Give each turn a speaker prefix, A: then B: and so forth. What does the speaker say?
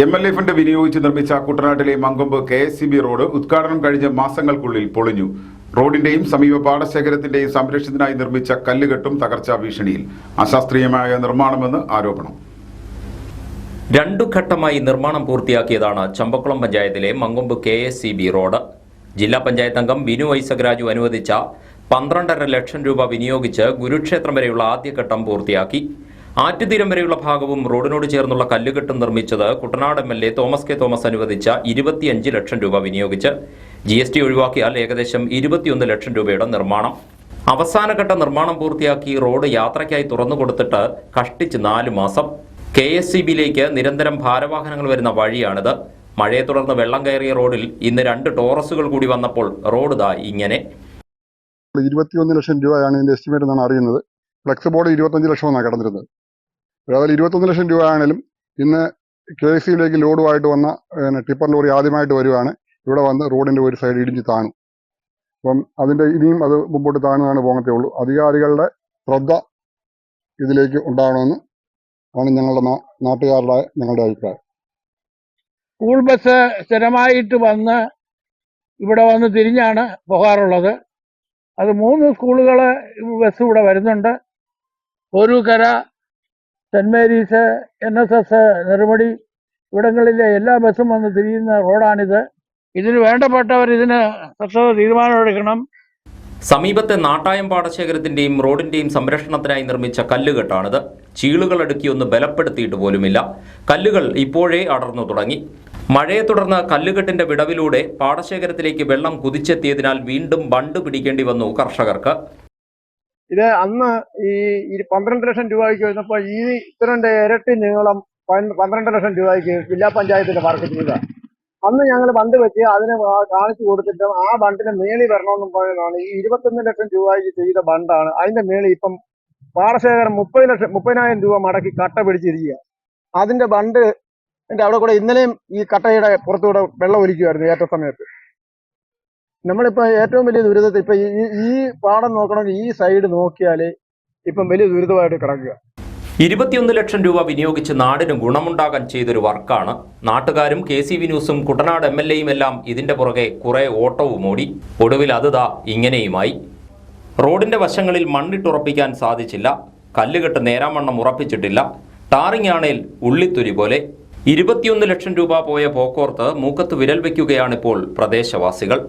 A: M L A fund വിനിയോഗിച്ച് നിർമ്മിച്ച കുട്ടനാട്ടിലെ Mankombu K S C B road ഉദ്ഘാടനം കഴിഞ്ഞ മാസങ്ങൾക്കുള്ളിൽ പൊളിഞ്ഞു. റോഡിന്റെയും സമീപ പാടശേഖരത്തിന്റെയും സംരക്ഷണത്തിനായി നിർമ്മിച്ച കല്ലുകെട്ടും തകർച്ചാ ഭീഷണിയിൽ. അശാസ്ത്രീയമായ നിർമ്മാണമെന്ന് ആരോപണം.
B: രണ്ടു ഘട്ടമായി നിർമ്മാണം പൂർത്തിയാക്കിയതാണ് ചമ്പക്കുളം പഞ്ചായത്തിലെ Mankombu K S C B road. ജില്ലാ പഞ്ചായത്ത് അംഗം വിനു ഐസകരാജു അനുവദിച്ച പന്ത്രണ്ടര ലക്ഷം രൂപ വിനിയോഗിച്ച് ഗുരുക്ഷേത്രം വരെയുള്ള ആദ്യഘട്ടം പൂർത്തിയാക്കി. ആറ്റുതീരം വരെയുള്ള ഭാഗവും റോഡിനോട് ചേർന്നുള്ള കല്ലുകെട്ടും നിർമ്മിച്ചത് Kuttanad M L A Thomas K Thomas അനുവദിച്ച ഇരുപത്തിയഞ്ച് ലക്ഷം രൂപ വിനിയോഗിച്ച്. ജി എസ് ടി ഒഴിവാക്കിയാൽ ഏകദേശം ഇരുപത്തിയൊന്ന് ലക്ഷം രൂപയുടെ നിർമ്മാണം. അവസാനഘട്ട നിർമ്മാണം പൂർത്തിയാക്കി റോഡ് യാത്രയ്ക്കായി തുറന്നുകൊടുത്തിട്ട് കഷ്ടിച്ച് നാല് മാസം. കെ എസ് സി ബിയിലേക്ക് നിരന്തരം ഭാരവാഹനങ്ങൾ വരുന്ന വഴിയാണിത്. മഴയെ തുടർന്ന് വെള്ളം കയറിയ റോഡിൽ ഇന്ന് രണ്ട് ടോറസുകൾ കൂടി വന്നപ്പോൾ റോഡ് ദാ ഇങ്ങനെ.
C: ഇരുപത്തിയൊന്ന് ലക്ഷം രൂപയാണ് ഇതിന്റെ എസ്റ്റിമേറ്റ് എന്നാണ് അറിയുന്നത്. ഫ്ലെക്സ് ബോർഡ് ഇരുപത്തഞ്ച് ലക്ഷം എന്നാണ് കിടന്നിരുന്നത്. ഏതായാലും ഇരുപത്തൊന്ന് ലക്ഷം രൂപ ആണെങ്കിലും ഇന്ന് കെ എസ് സിയിലേക്ക് ലോഡുമായിട്ട് വന്ന പിന്നെ ടിപ്പർ ലോറി ആദ്യമായിട്ട് വരുവാണ്. ഇവിടെ വന്ന് റോഡിന്റെ ഒരു സൈഡ് ഇടിഞ്ഞ് താണു. അപ്പം അതിന്റെ ഇനിയും അത് മുമ്പോട്ട് താണുകയാണ് പോകത്തേ ഉള്ളൂ. അധികാരികളുടെ ശ്രദ്ധ ഇതിലേക്ക് ഉണ്ടാകണമെന്ന് ആണ് ഞങ്ങളുടെ നാട്ടുകാരുടെ ഞങ്ങളുടെ അഭിപ്രായം.
D: സ്കൂൾ ബസ് സ്ഥിരമായിട്ട് വന്ന് ഇവിടെ വന്ന് തിരിഞ്ഞാണ് പോകാറുള്ളത്. അത് മൂന്ന് സ്കൂളുകൾ ബസ് ഇവിടെ വരുന്നുണ്ട്. Porookkara saint Mary's N S S Nerumadi ഇവിടങ്ങളിലെ എല്ലാ ബസ്സും വന്ന് തിരിയുന്ന റോഡാണിത്. ഇതിന് വേണ്ടപ്പെട്ടവർ ഇതിന് തത്വ തീരുമാനമെടുക്കണം
B: സമീപത്തെ നാട്ടായം പാടശേഖരത്തിന്റെയും റോഡിന്റെയും സംരക്ഷണത്തിനായി നിർമ്മിച്ച കല്ലുകെട്ടാണിത്. ചീളുകൾ അടുക്കി ഒന്ന് ബലപ്പെടുത്തിയിട്ട് പോലുമില്ല. കല്ലുകൾ ഇപ്പോഴേ അടർന്നു തുടങ്ങി. മഴയെ തുടർന്ന് കല്ലുകെട്ടിന്റെ വിടവിലൂടെ പാടശേഖരത്തിലേക്ക് വെള്ളം കുതിച്ചെത്തിയതിനാൽ വീണ്ടും ബണ്ട് പിടിക്കേണ്ടി വന്നു കർഷകർക്ക്.
E: ഇത് അന്ന് ഈ പന്ത്രണ്ട് ലക്ഷം രൂപയ്ക്ക് വരുന്നപ്പോൾ ഈ ഇത്രന്റെ ഇരട്ടി നീളം പന്ത്രണ്ട് ലക്ഷം രൂപയ്ക്ക് ജില്ലാ പഞ്ചായത്തിന്റെ വർക്ക് ചെയ്ത അന്ന് ഞങ്ങൾ ബണ്ട് വെച്ച് അതിനെ കാണിച്ചു കൊടുത്തിട്ട് ആ ബണ്ടിന് മേളി വരണമെന്നും പറയുന്നതാണ് ഈ ഇരുപത്തൊന്ന് ലക്ഷം രൂപയ്ക്ക് ചെയ്ത ബണ്ടാണ് അതിന്റെ മേളി ഇപ്പം പാടശേഖരം മുപ്പത് ലക്ഷം മുപ്പതിനായിരം രൂപ മടക്കി കട്ട പിടിച്ചിരിക്കുക അതിന്റെ ബണ്ട് എന്റെ അവിടെ കൂടെ ഇന്നലെയും ഈ കട്ടയുടെ പുറത്തുകൂടെ വെള്ളം ഒലിക്കുമായിരുന്നു ഏറ്റ സമയത്ത്. നമ്മളിപ്പോ ഏറ്റവും വലിയ ദുരിതത്തിൽ ഇപ്പൊ ഈ പാടം നോക്കണമെങ്കിൽ ഈ സൈഡ് നോക്കിയാലേ ഇപ്പം വലിയ ദുരിതമായിട്ട് കിടക്കുക.
B: ഇരുപത്തിയൊന്ന് ലക്ഷം രൂപ വിനിയോഗിച്ച് നാടിന് ഗുണമുണ്ടാകാൻ ചെയ്തൊരു വർക്കാണ്. നാട്ടുകാരും കെ സി വി ന്യൂസും കുട്ടനാട് എം എൽ എയും എല്ലാം ഇതിന്റെ പുറകെ കുറെ ഓട്ടവും ഓടി. ഒടുവിൽ അതുതാ ഇങ്ങനെയുമായി. റോഡിന്റെ വശങ്ങളിൽ മണ്ണിട്ടുറപ്പിക്കാൻ സാധിച്ചില്ല. കല്ലുകെട്ട് നേരാമണ്ണം ഉറപ്പിച്ചിട്ടില്ല. ടാറിംഗ് ആണേൽ ഉള്ളിത്തുരി പോലെ. ഇരുപത്തിയൊന്ന് ലക്ഷം രൂപ പോയ പോക്കോർത്ത് മൂക്കത്ത് വിരൽ വയ്ക്കുകയാണിപ്പോൾ പ്രദേശവാസികൾ.